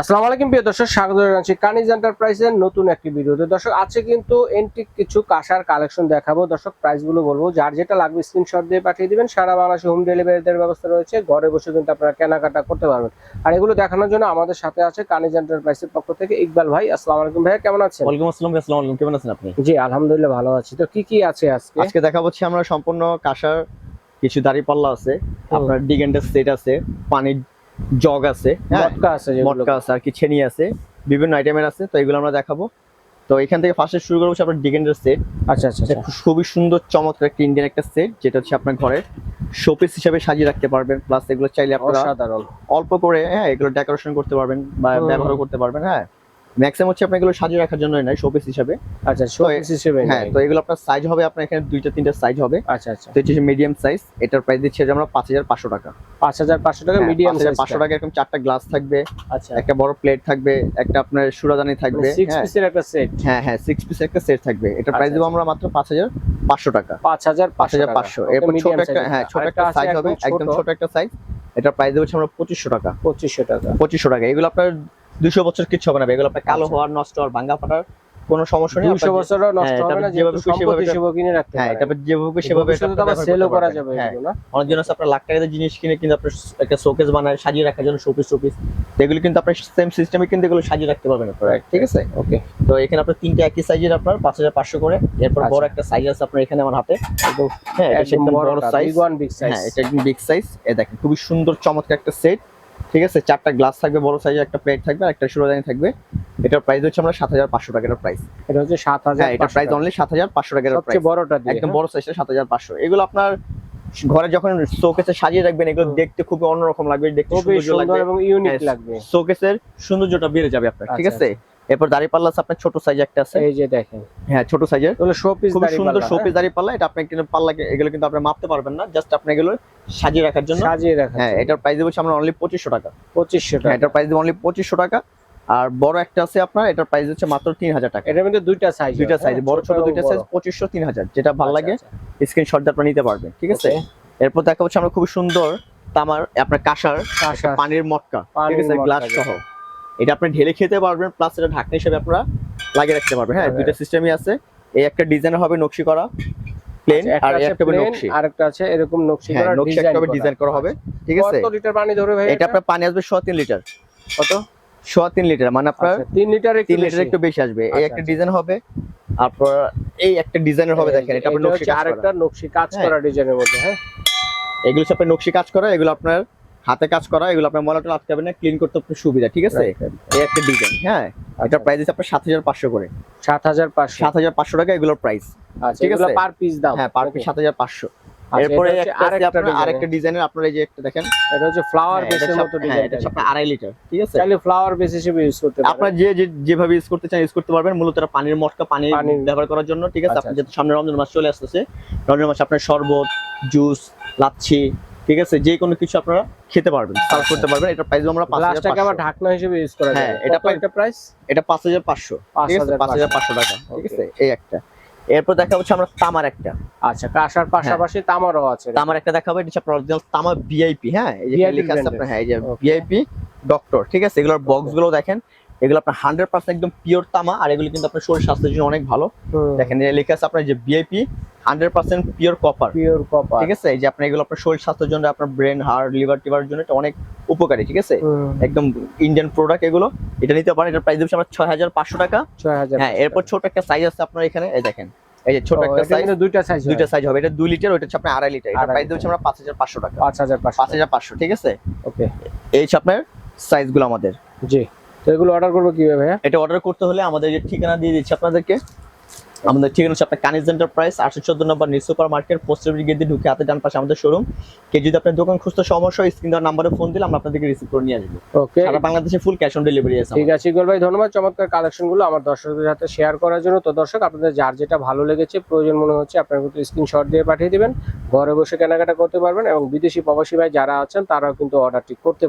আসসালামু আলাইকুম প্রিয় দর্শক স্বাগত জানাচ্ছি কানিজ এন্টারপ্রাইজের নতুন একটি ভিডিওতে। দর্শক আছে কিন্তু এন্টিক কিছু কাঁসার কালেকশন দেখাবো। দর্শক প্রাইসগুলো বলব। যার যেটা লাগবে স্ক্রিনশট দিয়ে পাঠিয়ে দিবেন। সারা বাংলাদেশে হোম ডেলিভারি দেওয়ার ব্যবস্থা রয়েছে। ঘরে বসে কিন্তু আপনারা কেনাকাটা করতে পারবেন। আর এগুলো দেখানোর জন্য আমাদের সাথে আছে কানিজ এন্টারপ্রাইজের পক্ষ থেকে ইকবাল ভাই। আসসালামু আলাইকুম ভাইয়া কেমন আছেন? ওয়ালাইকুম আসসালাম ভাই, আসসালামু আলাইকুম। কেমন আছেন আপনি? জি আলহামদুলিল্লাহ ভালো আছি। তো কি কি আছে আজকে? আজকে দেখা হচ্ছে আমরা সম্পূর্ণ কাঁসার কিছু দাড়ি পাল্লা আছে। আপনার ডিগেন্ডার সেট আছে পানির জগ আছে হ্যাঁ। মটকা আছে মটকা আছে আর কি ছেনি আছে বিভিন্ন আইটেমের আছে তো এগুলো আমরা দেখাবো। তো এখান থেকে ফার্স্টে শুরু করব আপনার ডিগেন্ডার সেট আচ্ছা আচ্ছা খুবই সুন্দর চমৎকার একটা ইন্ডিয়ান একটা সেট যেটা হচ্ছে আপনার ঘরের শোপিস হিসেবে সাজিয়ে রাখতে পারবেন। প্লাস এগুলো চাইলে আপনারা অল্প করে হ্যাঁ এগুলো ডেকোরেশন করতে পারবেন বা। ব্যবহার করতে পারবেন হ্যাঁ। ম্যাক্সিমাম হচ্ছে আপনি এগুলো সাজিয়ে রাখার জন্য নয় শোপিস হিসেবে। আচ্ছা শোপিস হিসেবে হ্যাঁ তো এগুলো আপনার সাইজ হবে আপনার এখানে দুইটা তিনটা সাইজ হবে। আচ্ছা আচ্ছা। তো হচ্ছে মিডিয়াম সাইজ এটার প্রাইস দিচ্ছি আমরা পাঁচ হাজার পাঁচশো টাকা। পাঁচ হাজার পাঁচশো টাকা মিডিয়াম সাইজ পাঁচশো টাকা এরকম চারটা গ্লাস থাকবে আচ্ছা। একটা বড় প্লেট থাকবে একটা আপনার সুরাদানি থাকবে সিক্স হ্যাঁ। পিসের একটা সেট হ্যাঁ হ্যাঁ সিক্স পিসের একটা সেট থাকবে। এটার প্রাইস দেবো আমরা মাত্র পাঁচ হাজার পাঁচশো টাকা। পাঁচ হাজার পাঁচ হাজার পাঁচশো। এরপর ছোট একটা হ্যাঁ ছোট একটা সাইজ হবে একদম ছোট একটা সাইজ এটা প্রাইস দেবো আমরা পঁচিশশো টাকা। পঁচিশশো টাকা। পঁচিশশো টাকা। এগুলো আপনার দুশো বছর কিচ্ছু হবে না এগুলো আপনার কালো আচ্ছা। হওয়ার নষ্ট হওয়ার ভাঙ্গা ফাটার কোনো সমস্যা নেই দুশো আপনার যে- বছরও নষ্ট হ্যাঁ, হবে না যেভাবে সেভাবে- কিনে রাখতে হ্যাঁ তারপর যেভাবে সেভাবে আবার সেলও করা যাবে হ্যাঁ এগুলো। অনেক জন আপনার লাখ টাকা দিয়ে জিনিস কিনে কিন্তু আপনার একটা শোকেস বানায় সাজিয়ে রাখার জন্য শোপিস শোপিস এগুলো কিন্তু আপনার সেম সিস্টেমে কিন্তু এগুলো সাজিয়ে রাখতে পারবেন আপনারা ঠিক আছে? ওকে তো এখানে আপনার তিনটে একই সাইজের আপনার পাঁচ হাজার পাঁচশো করে। এরপর আচ্ছা। বড় একটা সাইজ আছে আপনার এখানে আমার হাতে। হ্যাঁ এটা একদম একদম বড় সাইজ ওয়ান বিগ সাইজ হ্যাঁ এটা একদম বিগ সাইজ এ দেখেন খুবই সুন্দর চমৎকার একটা সেট ঠিক আছে? চারটা গ্লাস থাকবে বড় সাইজের একটা প্লেট থাকবে আর একটা সুরদানি থাকবে। এটার প্রাইস হচ্ছে আমরা সাত হাজার পাঁচশো টাকার প্রাইস এটা হচ্ছে সাত হাজার হ্যাঁ এটা প্রাইস অনলি সাত হাজার পাঁচশো টাকার প্রাইস বড়টা একদম হ্যাঁ? বড় সাইজটা সাত হাজার পাঁচশো। এগুলো আপনার ঘরে যখন শোকেসে সাজিয়ে রাখবেন এগুলো দেখতে খুবই অন্যরকম লাগবে দেখতে সুন্দর লাগবে। এবং ইউনিক হ্যাঁ, লাগবে। শোকেসের সৌন্দর্যটা বেড়ে যাবে আপনার ঠিক আচ্ছা, আছে? এরপর দাড়ি পাল্লা আছে আপনার ছোট সাইজ একটা আছে। এই যে দেখেন। হ্যাঁ ছোট সাইজের এগুলো শো পিস খুব সুন্দর শোপিস দাড়ি পাল্লা এটা আপনি কিন্তু পাল্লা এগুলো কিন্তু আপনি মাপতে পারবেন না জাস্ট আপনি এগুলো সাজিয়ে রাখার জন্য? সাজিয়ে রাখা হ্যাঁ এটার প্রাইস দেবো আমরা অনলি পঁচিশশো টাকা। পঁচিশশো হ্যাঁ টাকা। এটার প্রাইস দেবো অনলি পঁচিশশো টাকা। আর বড় একটা আছে আপনার এটার প্রাইস হচ্ছে মাত্র তিন হাজার টাকা। এটার মধ্যে দুইটা সাইজ দুইটা সাইজ বড় ছোট দুইটা সাইজ পঁচিশশো তিন হাজার যেটা ভালো লাগে স্ক্রিনশট দিয়ে আপনারা নিতে পারবেন ঠিক আছে? এরপর দেখা হচ্ছে আমরা খুব সুন্দর তামার আপনার কাঁসার। পানির মটকা ঠিক আছে? গ্লাস সহ। এটা আপনি ঢেলে খেতে পারবেন প্লাস এটা ঢাকনা হিসেবে আপনারা লাগিয়ে রাখতে পারবেন হ্যাঁ? হ্যাঁ। দুইটা সিস্টেমই আছে। এই একটা ডিজাইন হবে নকশি করা। প্লেন আর একটা নকশি। আরেকটা আছে এরকম নকশি হ্যাঁ করা নকশি একটা ডিজাইন করা। হবে ঠিক আছে? কত লিটার পানি ধরে ভাই এটা আপনার পানি আসবে সোয়া তিন লিটার। কত? সোয়া লিটার মানে আপনার আচ্ছা, তিন লিটার তিন লিটার একটু বেশি আসবে। এই আচ্ছা, একটা আচ্ছা। ডিজাইন হবে তারপর এই একটা ডিজাইনের হবে দেখেন এটা আপনার নকশি আরেকটা নকশি কাজ হ্যাঁ। করা ডিজাইনের মধ্যে হ্যাঁ। এগুলো আপনার নকশি কাজ করা এগুলো আপনার হাতে কাজ করা এগুলো আপনার মলাটা আটকাবে না ক্লিন করতে আপনার সুবিধা ঠিক আছে. এই একটা ডিজাইন হ্যাঁ? এটার প্রাইস আছে আপনার সাত হাজার পাঁচশো করে। সাত হাজার পাঁচশো। সাত হাজার পাঁচশো টাকা এগুলোর প্রাইস আচ্ছা ঠিক আছে। পার পিস দাম হ্যাঁ পার পিস সাত হাজার পাঁচশো। আচ্ছা, এরপরে এটা আরেকটা আপনার আরেকটা ডিজাইনের আপনার এই যে একটা দেখেন। এটা হচ্ছে ফ্লাওয়ার হ্যাঁ, বেসের মতো হ্যাঁ, ডিজাইন এটা হচ্ছে আপনার আড়াই লিটার ঠিক আছে? চাইলে ফ্লাওয়ার বেস হিসেবে ইউজ করতে আপনার পারেন যে যে- যেভাবে ইউজ করতে চান ইউজ করতে পারবেন। মূলত এটা পানির মটকা পানি ব্যবহার করার জন্য ঠিক আছে? আচ্ছা, আপনি যেহেতু সামনে রমজান মাস চলে আসতেছে রমজান মাসে আপনার শরবত জুস লাচ্ছি ঠিক আছে? যে কোনো কিছু আপনারা খেতে পারবেন সার্ভ। করতে পারবেন। এটা প্রাইস আমরা পাঁচ হাজার গ্লাসটাকে আবার ঢাকনা হিসেবে ইউজ করা হ্যাঁ, যায়। এটা একটা প্রাইস এটা পাঁচ হাজার পাঁচশো। পাঁচ ঠিক আছে? হাজার পাঁচ হাজার পাঁচশো টাকা। ঠিক আছে? এই একটা। এরপর দেখা হচ্ছে আমরা তামার একটা। আচ্ছা কাঁসার পাশাপাশি তামারও আছে। তামার একটা দেখাবো এটা হচ্ছে আপনার অরিজিনাল তামা ভিআইপি হ্যাঁ এই যে লেখা আছে আপনার হ্যাঁ এই যে. ভিআইপি ডক্টর ঠিক আছে? এগুলোর বক্সগুলো দেখেন এগুলো আপনার হান্ড্রেড পার্সেন্ট একদম পিওর তামা আর এগুলো কিন্তু আপনার শরীর স্বাস্থ্যের জন্য অনেক ভালো। দেখেন এই লেখা আছে আপনার যে VIP hundred percent pure copper pure copper ঠিক আছে? এই যে আপনার এগুলো আপনার শরীর স্বাস্থ্যের জন্য আপনার ব্রেন হার্ট লিভার টিভারের জন্য এটা অনেক উপকারী ঠিক আছে? একদম ইন্ডিয়ান প্রোডাক্ট এগুলো। এটা নিতে পারেন এটার প্রাইস দিচ্ছে আমরা ছয় হাজার পাঁচশো টাকা। ছয় হাজার হ্যাঁ এরপর ছোট একটা সাইজ আছে আপনার এখানে এই দেখেন। এই যে ছোট একটা সাইজ দুইটা সাইজ দুইটা সাইজ হবে। এটা দুই লিটার ওইটা হচ্ছে আপনার আড়াই লিটার এটা প্রাইস দিচ্ছে আমরা পাঁচ হাজার পাঁচশো টাকা। পাঁচ হাজার পাঁচশো। পাঁচ হাজার পাঁচশো ঠিক আছে? ওকে। এই হচ্ছে আপনার সাইজগুলো আমাদের। জি। তো এগুলো অর্ডার করব কীভাবে এটা অর্ডার করতে হলে আমাদের যে ঠিকানা দিয়ে দিচ্ছি আপনাদেরকে। আমাদের ঠিকানা হচ্ছে আপনার কানিজ এন্টারপ্রাইজ আটশো চোদ্দ নম্বর new super market poster brigade দিয়ে ঢুকে হাতে ডান পাশে আমাদের শোরুম কে যদি আপনার দোকান খুঁজতে সমস্যা হয় স্ক্রিন দেওয়ার নাম্বারে ফোন দিলে আমরা আপনাদেরকে রিসিভ করে নিয়ে আসব। ওকে সারা বাংলাদেশে ফুল ক্যাশ অন ডেলিভারি আছে ঠিক আছে ইকবাল ভাই ধন্যবাদ। চমৎকার কালেকশনগুলো আমার দর্শকদের সাথে শেয়ার করার জন্য। তো দর্শক আপনাদের যার যেটা ভালো লেগেছে প্রয়োজন মনে হচ্ছে আপনার কিন্তু স্ক্রিনশট দিয়ে পাঠিয়ে দিবেন। ঘরে বসে কেনাকাটা করতে পারবেন এবং বিদেশি প্রবাসী ভাই যারা আছেন তারাও কিন্তু অর্ডারটি করতে